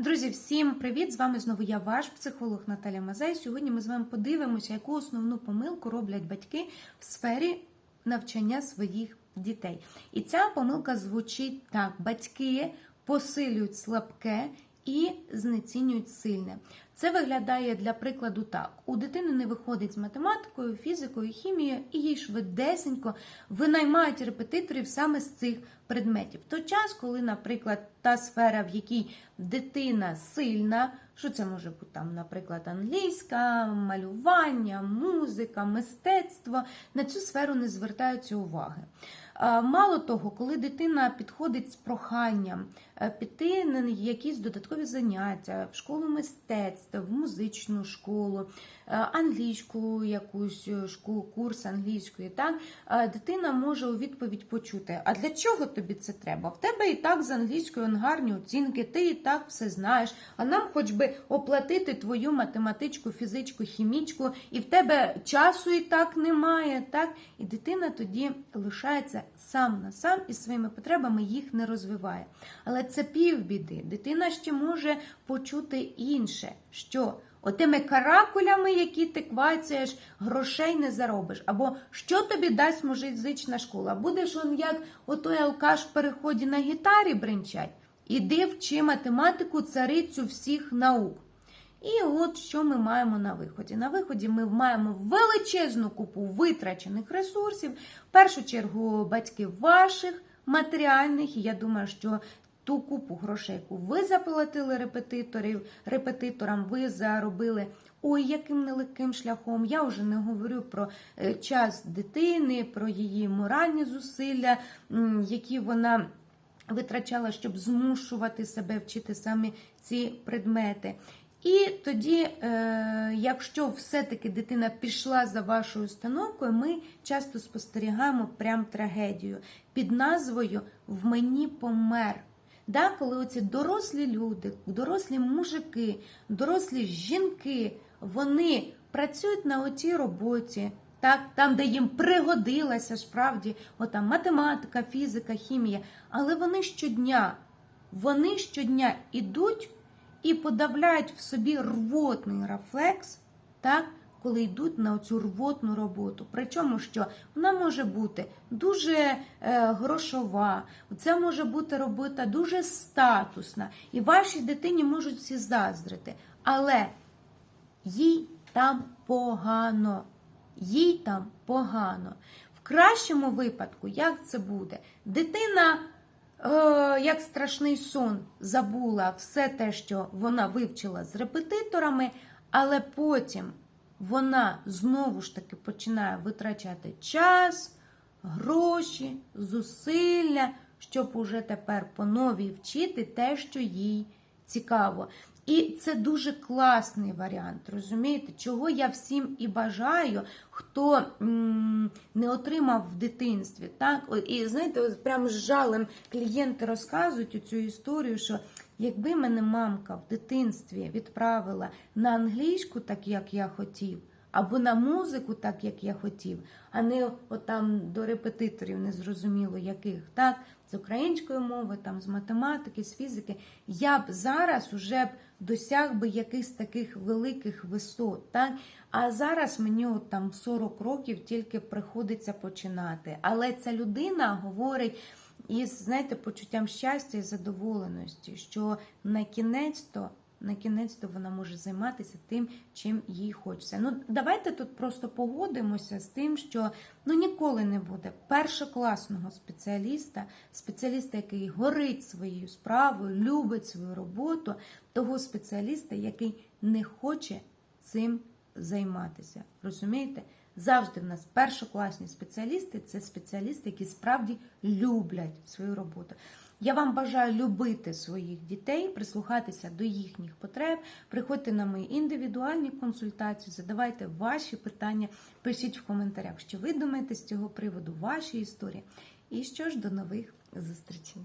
Друзі, всім привіт! З вами знову я, ваш психолог Наталя Мазай. Сьогодні ми з вами подивимося, яку основну помилку роблять батьки в сфері навчання своїх дітей. І ця помилка звучить так: батьки посилюють слабке і знецінюють сильне. Це виглядає для прикладу так: у дитини не виходить з математикою, фізикою, хімією, і їй швидесенько винаймають репетиторів саме з цих предметів. В час, коли, наприклад, та сфера, в якій дитина сильна, що це може бути там, наприклад, англійська, малювання, музика, мистецтво, на цю сферу не звертаються уваги. Мало того, коли дитина підходить з проханням е, піти на якісь додаткові заняття в школу мистецтв, в музичну школу, е, англійську якусь школу, курс англійської, так е, дитина може у відповідь почути: а для чого тобі це треба? В тебе і так з англійською гарні оцінки, ти і так все знаєш. А нам хоч би оплатити твою математичку, фізичку, хімічку, і в тебе часу і так немає. так? І дитина тоді лишається сам на сам із своїми потребами їх не розвиває. Але це півбіди. Дитина ще може почути інше, що отими каракулями, які ти квацяєш, грошей не заробиш. Або що тобі дасть музична школа? Будеш он як отой алкаш в переході на гітарі бринчать? Іди вчи математику, царицю всіх наук. І от що ми маємо на виході. На виході ми маємо величезну купу витрачених ресурсів, в першу чергу батьків ваших матеріальних, і я думаю, що ту купу грошей, яку ви заплатили репетиторів, репетиторам, ви заробили. Ой, яким нелегким шляхом. Я вже не говорю про е, час дитини, про її моральні зусилля, які вона витрачала, щоб змушувати себе вчити саме ці предмети. І тоді, е, якщо все-таки дитина пішла за вашою установкою, ми часто спостерігаємо прям трагедію під назвою В мені помер. Да, Коли оці дорослі люди, дорослі мужики, дорослі жінки, вони працюють на отій роботі, так, там, де їм пригодилася справді ота математика, фізика, хімія, але вони щодня, вони щодня ідуть і подавляють в собі рвотний рефлекс, так, коли йдуть на цю рвотну роботу. Причому що вона може бути дуже е, грошова, це може бути робота дуже статусна, і вашій дитині можуть всі заздрити. Але їй там погано. Їй там погано. В кращому випадку, як це буде? Дитина Е, як страшний сон забула все те, що вона вивчила з репетиторами, але потім вона знову ж таки починає витрачати час, гроші, зусилля, щоб уже тепер по новій вчити те, що їй цікаво. І це дуже класний варіант, розумієте, чого я всім і бажаю, хто не отримав в дитинстві. так? І знаєте, прям з жалем клієнти розказують цю історію, що якби мене мамка в дитинстві відправила на англійську, так як я хотів, або на музику, так як я хотів, а не отам до репетиторів незрозуміло яких, так, з української мови, там, з математики, з фізики, я б зараз уже б досяг би якихось таких великих висот. Так? А зараз мені от там 40 років тільки приходиться починати. Але ця людина говорить. Із, знаєте, почуттям щастя і задоволеності, що на кінець то на кінець то вона може займатися тим, чим їй хочеться. Ну, давайте тут просто погодимося з тим, що ну ніколи не буде першокласного спеціаліста, спеціаліста, який горить своєю справою, любить свою роботу, того спеціаліста, який не хоче цим займатися. Розумієте? Завжди в нас першокласні спеціалісти це спеціалісти, які справді люблять свою роботу. Я вам бажаю любити своїх дітей, прислухатися до їхніх потреб. Приходьте на мої індивідуальні консультації, задавайте ваші питання, пишіть в коментарях, що ви думаєте з цього приводу, ваші історії. І що ж, до нових зустрічей.